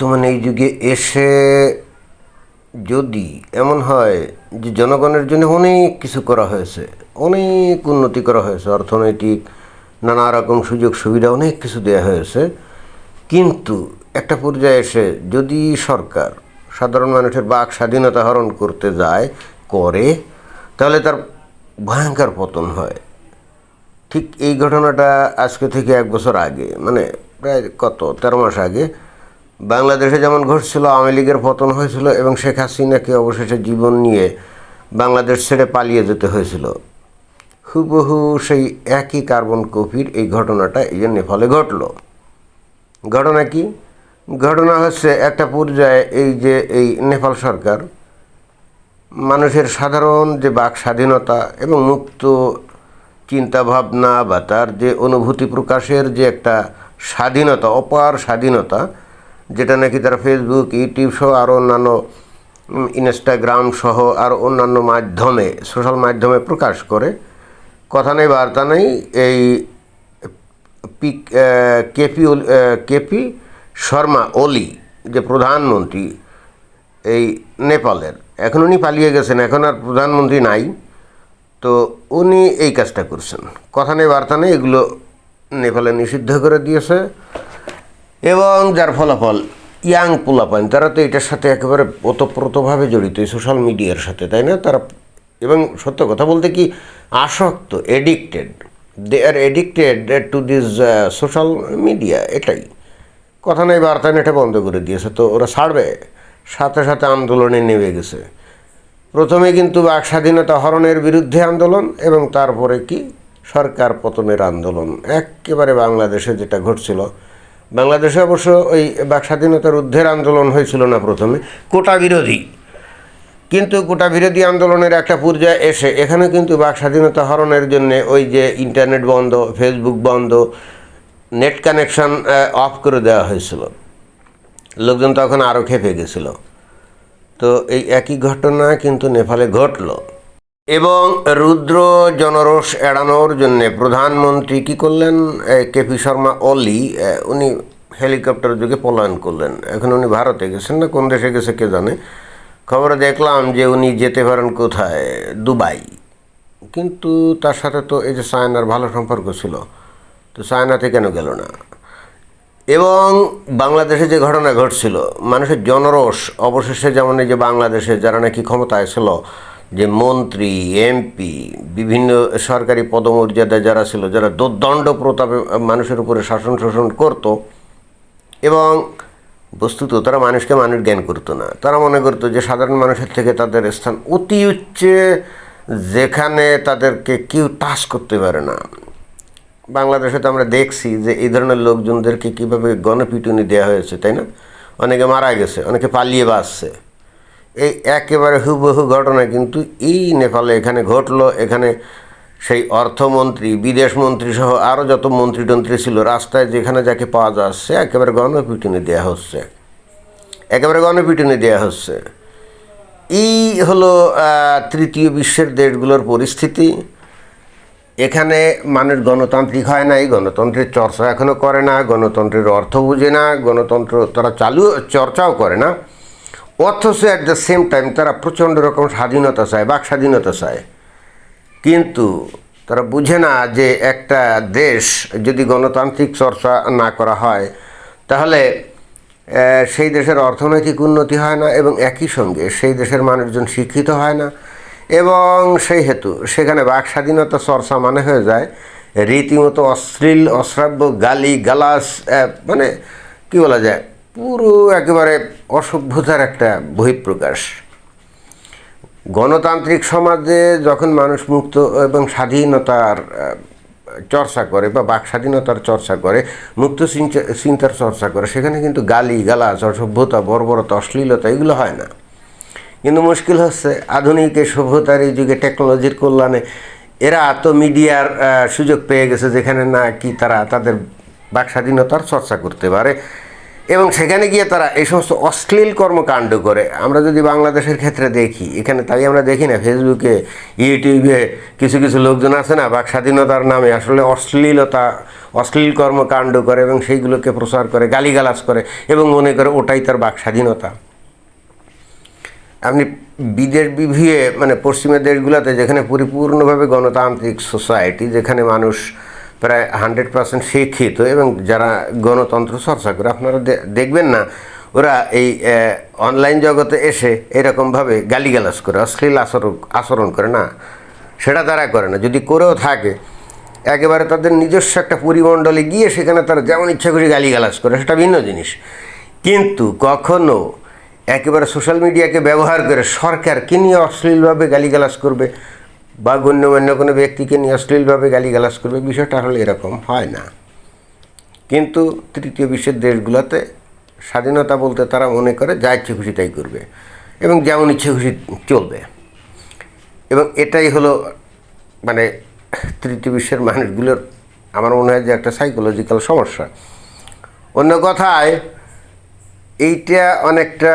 বর্তমানে এই যুগে এসে যদি এমন হয় যে জনগণের জন্য অনেক কিছু করা হয়েছে, অনেক উন্নতি করা হয়েছে, অর্থনৈতিক নানা রকম সুযোগ সুবিধা অনেক কিছু দেওয়া হয়েছে, কিন্তু একটা পর্যায়ে এসে যদি সরকার সাধারণ মানুষের বাক স্বাধীনতা হরণ করতে যায়, করে, তাহলে তার ভয়ঙ্কর পতন হয়। ঠিক এই ঘটনাটা আজকে থেকে এক বছর আগে মানে প্রায় কত, তেরো মাস আগে বাংলাদেশে যেমন ঘটছিল, আওয়ামী লীগের পতন হয়েছিল এবং শেখ হাসিনাকে অবশেষে জীবন নিয়ে বাংলাদেশ ছেড়ে পালিয়ে যেতে হয়েছিল। হুবহু সেই একই কার্বন কপির এই ঘটনাটা এই জন্য ফলে ঘটলো। ঘটনা কি? ঘটনা হচ্ছে একটা পর্যায়ে এই যে এই নেপাল সরকার মানুষের সাধারণ যে বাক স্বাধীনতা এবং মুক্ত চিন্তা ভাবনা বা তার যে অনুভূতি প্রকাশের যে একটা স্বাধীনতা, অপার স্বাধীনতা যেটা নাকি তারা ফেসবুক ইউটিউব সহ আরও অন্যান্য ইনস্টাগ্রাম সহ আর অন্যান্য মাধ্যমে সোশ্যাল মাধ্যমে প্রকাশ করে। কথা নেই, বার্তা নেই, এই পি কেপি কেপি শর্মা ওলি যে প্রধানমন্ত্রী, এই নেপালের, এখন উনি পালিয়ে গেছেন, এখন আর প্রধানমন্ত্রী নাই। তো উনি এই কাজটা করছেন। কথা নেই, বার্তা নেই, এগুলো নেপালে নিষিদ্ধ করে দিয়েছে। এবং যার ফলাফল ইয়াং পোলাপাইন তারা তো এটার সাথে একেবারে ওতপ্রোতভাবে জড়িত, এই সোশ্যাল মিডিয়ার সাথে, তাই না? তারা, এবং সত্য কথা বলতে কি, আসক্ত addicted they are addicted to this social media এটাই। কথা নেই, বার্তা নেই, এটা বন্ধ করে দিয়েছে, তো ওরা ছাড়বে, সাথে সাথে আন্দোলনে নেমে গেছে। প্রথমে কিন্তু বাক স্বাধীনতা হরণের বিরুদ্ধে আন্দোলন, এবং তারপরে কি, সরকার পতনের আন্দোলন। একেবারে বাংলাদেশে যেটা ঘটছিল বাংলাদেশে অবশ্য ওই বাক স্বাধীনতার ঊর্ধ্বের আন্দোলন হয়েছিল না প্রথমে, কোটা বিরোধী। কিন্তু কোটা বিরোধী আন্দোলনের একটা পর্যায়ে এসে, এখানে কিন্তু বাক স্বাধীনতা হরণের জন্য ওই যে ইন্টারনেট বন্ধ, ফেসবুক বন্ধ, নেট কানেকশন অফ করে দেওয়া হয়েছিল। লোকজন তখন আরও খেপে গেছিল। তো এই একই ঘটনা কিন্তু নেপালে ঘটলো। এবং রুদ্র জনরোষ এড়ানোর জন্যে প্রধানমন্ত্রী কি করলেন? কে পি শর্মা, অলি উনি হেলিকপ্টার যুগে পলায়ন করলেন। এখন উনি ভারতে গেছেন না? কোন দেশে গেছে কে জানে? খবরে দেখলাম যে উনি যেতে পারেন কোথায়? দুবাই। কিন্তু তার সাথে তো এই যে চায়নার ভালো সম্পর্ক ছিল, তো চায়নাতে কেন গেল না? এবং বাংলাদেশে যে ঘটনা ঘটছিল, মানুষের জনরোষ, অবশেষে যেমন এই যে বাংলাদেশে যারা নাকি ক্ষমতায় ছিল যে মন্ত্রী, এমপি, বিভিন্ন সরকারি পদমর্যাদায় যারা ছিল, যারা দুর্দণ্ড প্রতাপে মানুষের উপরে শাসন শোষণ করতো এবং বস্তুত তারা মানুষকে মানুষ জ্ঞান করতো না। তারা মনে করতো যে সাধারণ মানুষের থেকে তাদের স্থান অতি উচ্চে যেখানে তাদেরকে কেউ টাচ করতে পারে না। বাংলাদেশে তো আমরা দেখছি যে এই ধরনের লোকজনদেরকে কীভাবে গণপিটুনি দেওয়া হয়েছে, তাই না? অনেকে মারা গেছে, অনেকে পালিয়ে বাসছে এই একেবারে হুবহু ঘটনা, কিন্তু এই নেপালে এখানে ঘটলো, এখানে সেই অর্থমন্ত্রী, বিদেশমন্ত্রী সহ আরও যত মন্ত্রী টন্ত্রী ছিল, রাস্তায় যেখানে যাকে পাওয়া যাচ্ছে, একেবারে গণপিটুনি দেওয়া হচ্ছে। একেবারে গণপিটুনি দেওয়া হচ্ছে। এই হলো তৃতীয় বিশ্বের দেশগুলোর পরিস্থিতি। এখানে মানুষ গণতান্ত্রিক হয় নাই, গণতন্ত্রের চর্চা এখনও করে না, গণতন্ত্রের অর্থ বুঝে না, গণতন্ত্র তারা চালু, চর্চাও করে না। অথচ অ্যাট দ্য সেম টাইম তারা প্রচণ্ড রকম স্বাধীনতা চায়, বাক স্বাধীনতা চায়। কিন্তু তারা বুঝে না যে একটা দেশ যদি গণতান্ত্রিক চর্চা না করা হয়, তাহলে সেই দেশের অর্থনৈতিক উন্নতি হয় না এবং একই সঙ্গে সেই দেশের মানুষজন শিক্ষিত হয় না এবং সেই হেতু, সেখানে বাক স্বাধীনতা চর্চা মানে হয়ে যায় রীতিমতো অশ্লীল, অশ্রাব্য, গালি গালাস মানে কি বলা যায়? পুরো একেবারে অসভ্যতার একটা বহিঃপ্রকাশ। গণতান্ত্রিক সমাজে যখন মানুষ মুক্ত এবং স্বাধীনতার চর্চা করে বা বাক স্বাধীনতার চর্চা করে, মুক্ত চিন্তা- চিন্তার চর্চা করে, সেখানে কিন্তু গালি, গালাজ, অসভ্যতা, বর্বরতা, অশ্লীলতা এগুলো হয় না। কিন্তু মুশকিল হচ্ছে আধুনিক এই সভ্যতার এই যুগে টেকনোলজির কল্যাণে এরা তো মিডিয়ার সুযোগ পেয়ে গেছে যেখানে না কি তারা তাদের বাক স্বাধীনতার চর্চা করতে পারে। এবং সেখানে গিয়ে তারা এই সমস্ত অশ্লীল কর্মকাণ্ড করে। আমরা যদি বাংলাদেশের ক্ষেত্রে দেখি, এখানে তাই আমরা দেখি না, ফেসবুকে, ইউটিউবে কিছু কিছু লোকজন আছে না, বাক স্বাধীনতার নামে আসলে অশ্লীলতা, অশ্লীল কর্মকাণ্ড করে এবং সেইগুলোকে প্রচার করে, গালিগালাজ করে এবং মনে করে ওটাই তার বাক স্বাধীনতা। আপনি বিদেশ বিভিয়ে মানে পশ্চিমের দেশগুলোতে যেখানে পরিপূর্ণভাবে গণতান্ত্রিক সোসাইটি, যেখানে মানুষ প্রায় হান্ড্রেড পার্সেন্ট শিক্ষিত এবং যারা গণতন্ত্র চর্চা করে, আপনারা দেখবেন না, ওরা এই অনলাইন জগতে এসে এরকমভাবে গালিগালাজ করে, অশ্লীল আচরণ আচরণ করে, না। সেটা তারা করে না। যদি করেও থাকে, একেবারে তাদের নিজস্ব একটা পরিমণ্ডলে গিয়ে সেখানে তারা যেমন ইচ্ছা করে গালিগালাজ করে, সেটা ভিন্ন জিনিস। কিন্তু কখনো একেবারে সোশ্যাল মিডিয়াকে ব্যবহার করে সরকারকে নিয়ে অশ্লীলভাবে গালিগালাজ করবে বা গণ্যমান্য কোনো ব্যক্তিকে নিয়ে অশ্লীলভাবে গালিগালাজ করবে, বিষয়টা হলে এরকম হয় না। কিন্তু তৃতীয় বিশ্বের দেশগুলোতে স্বাধীনতা বলতে তারা মনে করে, যা ইচ্ছে খুশি তাই করবে এবং যেমন ইচ্ছে খুশি চলবে। এবং এটাই হলো মানে তৃতীয় বিশ্বের মানুষগুলোর আমার মনে হয় যে একটা সাইকোলজিক্যাল সমস্যা। অন্য কথায়, এইটা অনেকটা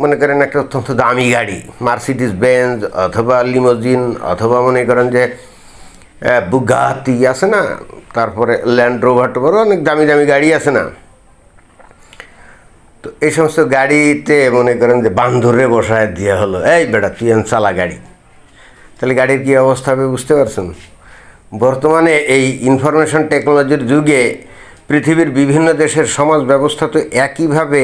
মনে করেন একটা অত্যন্ত দামি গাড়ি মার্সিডিস বেঞ্জ অথবা লিমোজিন অথবা মনে করেন যে বুগাতি আছে না? তারপরে ল্যান্ড রোভার টোভার অনেক দামি দামি গাড়ি আছে না? তো এই সমস্ত গাড়িতে মনে করেন যে বান্ধরে বসায় দেওয়া হলো, এই বেটা, তুই চালা গাড়ি। তাহলে গাড়ির কী অবস্থা হবে বুঝতে পারছেন? বর্তমানে এই ইনফরমেশন টেকনোলজির যুগে পৃথিবীর বিভিন্ন দেশের সমাজ ব্যবস্থা তো একইভাবে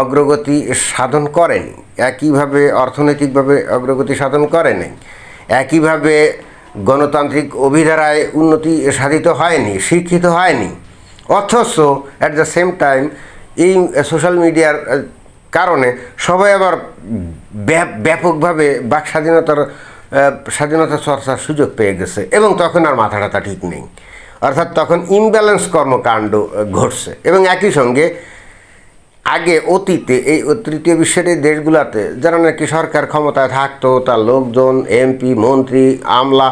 অগ্রগতি সাধন করেনি, একইভাবে অর্থনৈতিকভাবে অগ্রগতি সাধন করেনি, একইভাবে গণতান্ত্রিক অভিধারায় উন্নতি সাধিত হয়নি, শিক্ষিত হয়নি, অথচ অ্যাট দ্য সেম টাইম এই সোশ্যাল মিডিয়ার কারণে সবাই আবার ব্যাপ- ব্যাপকভাবে বাক স্বাধীনতার স্বাধীনতা চর্চার সুযোগ পেয়ে গেছে এবং তখন আর মাথা ঠিক নেই। অর্থাৎ তখন ইমব্যালেন্স কর্মকাণ্ড ঘটছে এবং একই সঙ্গে আগে অতীতে, এই তৃতীয় বিশ্বের এই দেশগুলোতে যারা নাকি সরকার ক্ষমতায় থাকতো, তার লোকজন এমপি মন্ত্রী, আমলা,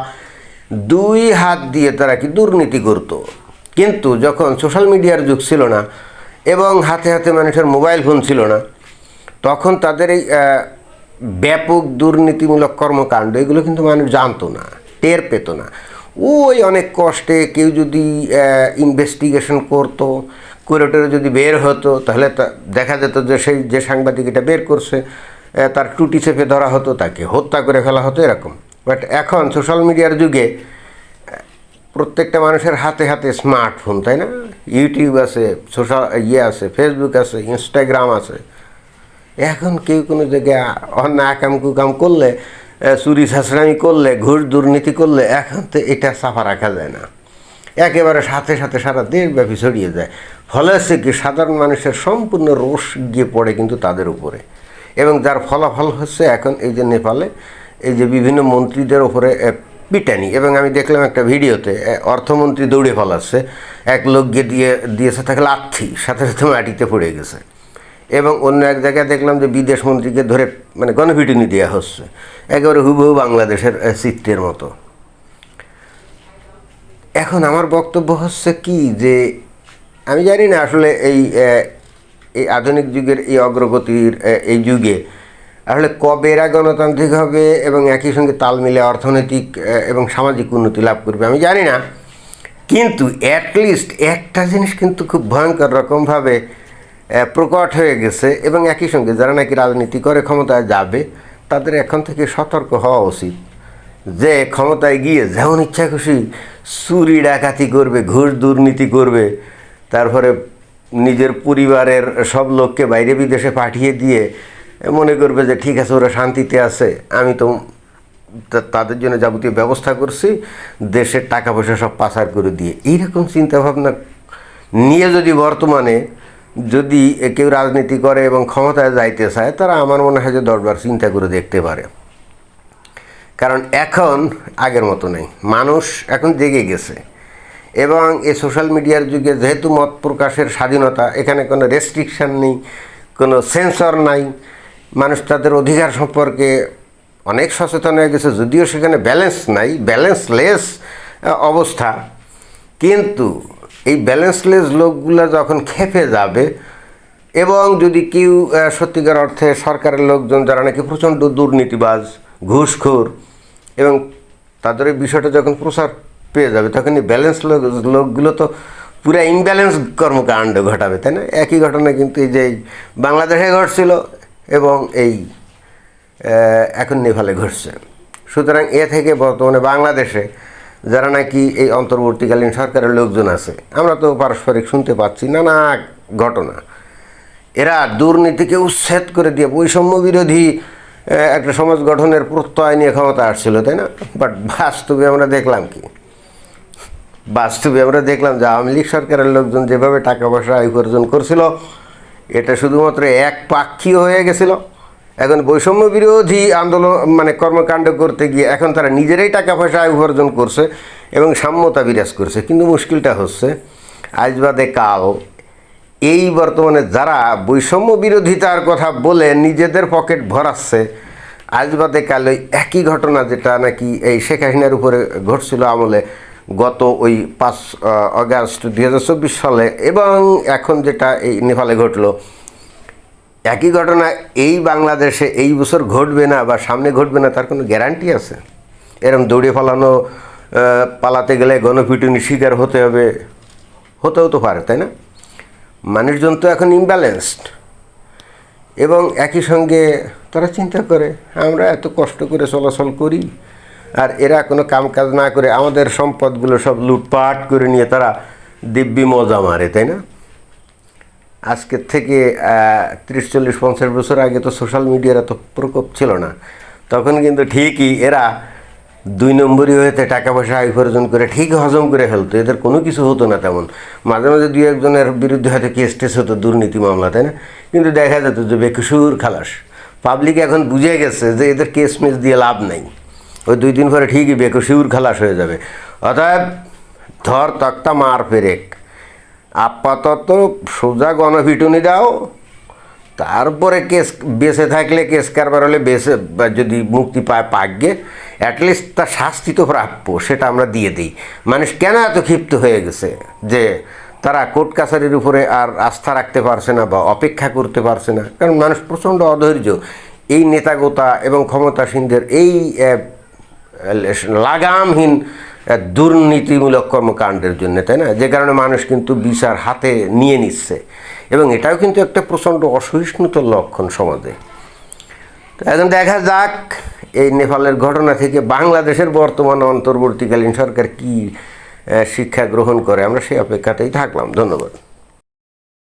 দুই হাত দিয়ে তারা কি দুর্নীতি করতো। কিন্তু যখন সোশ্যাল মিডিয়ার যুগ ছিল না এবং হাতে হাতে মানুষের মোবাইল ফোন ছিল না, তখন তাদের এই ব্যাপক দুর্নীতিমূলক কর্মকাণ্ড, এগুলো কিন্তু মানুষ জানতো না, টের পেত না। ওই অনেক কষ্টে কেউ যদি ইনভেস্টিগেশন করতো করে যদি বের হতো, তাহলে দেখা যেত যে সেই যে সাংবাদিক এটা বের করছে তার টুটি চেপে ধরা হতো, তাকে হত্যা করে ফেলা হতো, এরকম। বাট এখন সোশ্যাল মিডিয়ার যুগে, প্রত্যেকটা মানুষের হাতে হাতে স্মার্টফোন, তাই না? ইউটিউব আছে, সোশ্যাল ইয়ে আছে, ফেসবুক আছে, ইনস্টাগ্রাম আছে। এখন কেউ কোনো জায়গায় অন্য আকাম, কুকাম করলে চুরি ছাঁচড়ামি করলে, ঘুষ, দুর্নীতি করলে, এখন তো এটা চাপা রাখা যায় না। একেবারে সাথে সাথে সারা দেশব্যাপী ছড়িয়ে যায়। ফলে হচ্ছে কি সাধারণ মানুষের সম্পূর্ণ রোষ গিয়ে পড়ে কিন্তু তাদের উপরে। এবং যার ফলাফল হচ্ছে এখন এই যে নেপালে এই যে বিভিন্ন মন্ত্রীদের আহ, পিটানি। এবং আমি দেখলাম একটা ভিডিওতে অর্থমন্ত্রী দৌড়ে ফলাচ্ছে এক লোক গিয়ে দিয়ে দিয়েছে তাকে লাথি সাথে সাথে মাটিতে পড়ে গেছে। এবং অন্য এক জায়গায় দেখলাম যে বিদেশ মন্ত্রীকে ধরে মানে গণপিটুনি দেওয়া হচ্ছে। একেবারে হুবহু বাংলাদেশের চিত্রের মতো। এখন আমার বক্তব্য হচ্ছে কি যে, আমি জানি না আসলে এই এই আধুনিক যুগের এই অগ্রগতির এই যুগে আসলে কবে এরা গণতান্ত্রিক হবে এবং একই সঙ্গে তাল মিলে অর্থনৈতিক এবং সামাজিক উন্নতি লাভ করবে, আমি জানি না। কিন্তু অ্যাটলিস্ট একটা জিনিস কিন্তু খুব ভয়ঙ্কর রকমভাবে প্রকট হয়ে গেছে এবং একই সঙ্গে যারা নাকি রাজনীতি করে ক্ষমতায় যাবে, তাদের এখন থেকে সতর্ক হওয়া উচিত। যে ক্ষমতায় গিয়ে যেমন ইচ্ছা খুশি চুরি, ডাকাতি করবে, ঘুষ দুর্নীতি করবে, তারপরে নিজের পরিবারের সব লোককে বাইরে বিদেশে পাঠিয়ে দিয়ে মনে করবে যে ঠিক আছে, ওরা শান্তিতে আছে, আমি তো তাদের জন্য যাবতীয় ব্যবস্থা করছি, দেশের টাকা পয়সা সব পাচার করে দিয়ে। এইরকম চিন্তাভাবনা নিয়ে যদি বর্তমানে যদি কেউ রাজনীতি করে এবং ক্ষমতায় যাইতে চায়, তারা আমার মনে হয় যে দশবার চিন্তা করে দেখতে পারে। কারণ এখন আগের মতো নেই। মানুষ এখন জেগে গেছে। এবং এই সোশ্যাল মিডিয়ার যুগে যেহেতু মত প্রকাশের স্বাধীনতা, এখানে কোনো রেস্ট্রিকশান নেই, কোনো সেন্সর নাই, মানুষ তাদের অধিকার সম্পর্কে অনেক সচেতন হয়ে গেছে, যদিও সেখানে ব্যালেন্স নাই ব্যালেন্সলেস অবস্থা। কিন্তু এই ব্যালেন্সলেস লোকগুলো যখন খেপে যাবে এবং যদি কেউ সত্যিকার অর্থে সরকারের লোকজন যারা নাকি প্রচণ্ড দুর্নীতিবাজ, ঘুষখোর এবং তাদের এই বিষয়টা যখন প্রসার পেয়ে যাবে, তখন এই ব্যালেন্স লোক, লোকগুলো তো পুরো ইমব্যালেন্স কর্মকাণ্ড ঘটাবে, তাই না? একই ঘটনা কিন্তু এই যে বাংলাদেশে ঘটছিল এবং এই এখন নেপালে ঘটছে। সুতরাং এ থেকে বর্তমানে বাংলাদেশে যারা নাকি এই অন্তর্বর্তীকালীন সরকারের লোকজন আছে, আমরা তো পারস্পরিক শুনতে পাচ্ছি নানা ঘটনা। এরা দুর্নীতিকে উচ্ছেদ করে দিয়ে বৈষম্য বিরোধী একটা সমাজ গঠনের প্রত্যয় নিয়ে ক্ষমতা আসছিল, তাই না? বাট বাস্তবে আমরা দেখলাম কি? বাস্তবে আমরা দেখলাম যে আওয়ামী লীগ সরকারের লোকজন যেভাবে টাকা পয়সা উপার্জন করছিল, এটা শুধুমাত্র এক পাক্ষীয় হয়ে গেছিল। এখন বৈষম্য বিরোধী আন্দোলন মানে কর্মকাণ্ড করতে গিয়ে এখন তারা নিজেরাই টাকা পয়সা উপার্জন করছে এবং সাম্যতা বিরাজ করছে। কিন্তু মুশকিলটা হচ্ছে, আজ বাদে কাল এই বর্তমানে যারা বৈষম্য বিরোধিতার কথা বলে নিজেদের পকেট ভরাচ্ছে, আজ বাদে কাল ওই একই ঘটনা যেটা নাকি এই শেখ হাসিনার উপরে ঘটছিল আমলে গত ওই পাঁচ অগাস্ট চব্বিশ সালে এবং এখন যেটা এই নেপালে ঘটলো। একই ঘটনা, এই বাংলাদেশে এই বছর ঘটবে না বা সামনে ঘটবে না তার কোনো গ্যারান্টি আছে? এরম দৌড়ে পালানো পালাতে গেলে গণপিটুনি শিকার হতে হবে, হতেও তো পারে, তাই না? মানুষজন তো এখন ইমব্যালেন্সড এবং একই সঙ্গে তারা চিন্তা করে, আমরা এত কষ্ট করে চলাচল করি, আর এরা কোনো কামকাজ না করে আমাদের সম্পদগুলো সব লুটপাট করে নিয়ে তারা দিব্যি মজা মারে, তাই না? আজকের থেকে তিরিশ, চল্লিশ, পঞ্চাশ বছর আগে তো সোশ্যাল মিডিয়ার এত প্রকোপ ছিল না। তখন কিন্তু ঠিকই এরা দুই নম্বরই হয়েতে টাকা পয়সা আয় উপার্জন করে ঠিক হজম করে ফেলতো, এদের কোনো কিছু হতো না তেমন। মাঝে মাঝে দুই একজনের বিরুদ্ধে হয়তো কেস টেস হতো, দুর্নীতি মামলা, তাই না? কিন্তু দেখা যেত যে বেকসুর খালাস। পাবলিক এখন বুঝে গেছে যে এদের কেস মেস দিয়ে লাভ নাই। ওই দুই দিন পরে ঠিকই বেকসুর খালাস হয়ে যাবে। অতএব ধর তক্তা মার পেরেক আপাতত সোজা গণপিটুনি দাও। তারপরে কেস বেঁচে থাকলে কেস কারবার হলে বেঁচে যদি মুক্তি পায় পাকগে। অ্যাটলিস্ট তার শাস্তি তো প্রাপ্য, সেটা আমরা দিয়ে দিই। মানুষ কেন এত ক্ষিপ্ত হয়ে গেছে যে তারা কোর্ট কাছারির উপরে আর আস্থা রাখতে পারছে না বা অপেক্ষা করতে পারছে না? কারণ মানুষ প্রচণ্ড অধৈর্য। এই নেতাগোতা এবং ক্ষমতাসীনদের এই লাগামহীন দুর্নীতিমূলক কর্মকাণ্ডের জন্য, তাই না? যে কারণে মানুষ কিন্তু বিচার হাতে নিয়ে নিচ্ছে। এবং এটাও কিন্তু একটা প্রচণ্ড অসহিষ্ণুতার লক্ষণ সমাজে। এখন দেখা যাক এই নেপালের ঘটনা থেকে বাংলাদেশের বর্তমান অন্তর্বর্তীকালীন সরকার কি শিক্ষা গ্রহণ করে, আমরা সেই অপেক্ষাতেই থাকলাম। ধন্যবাদ।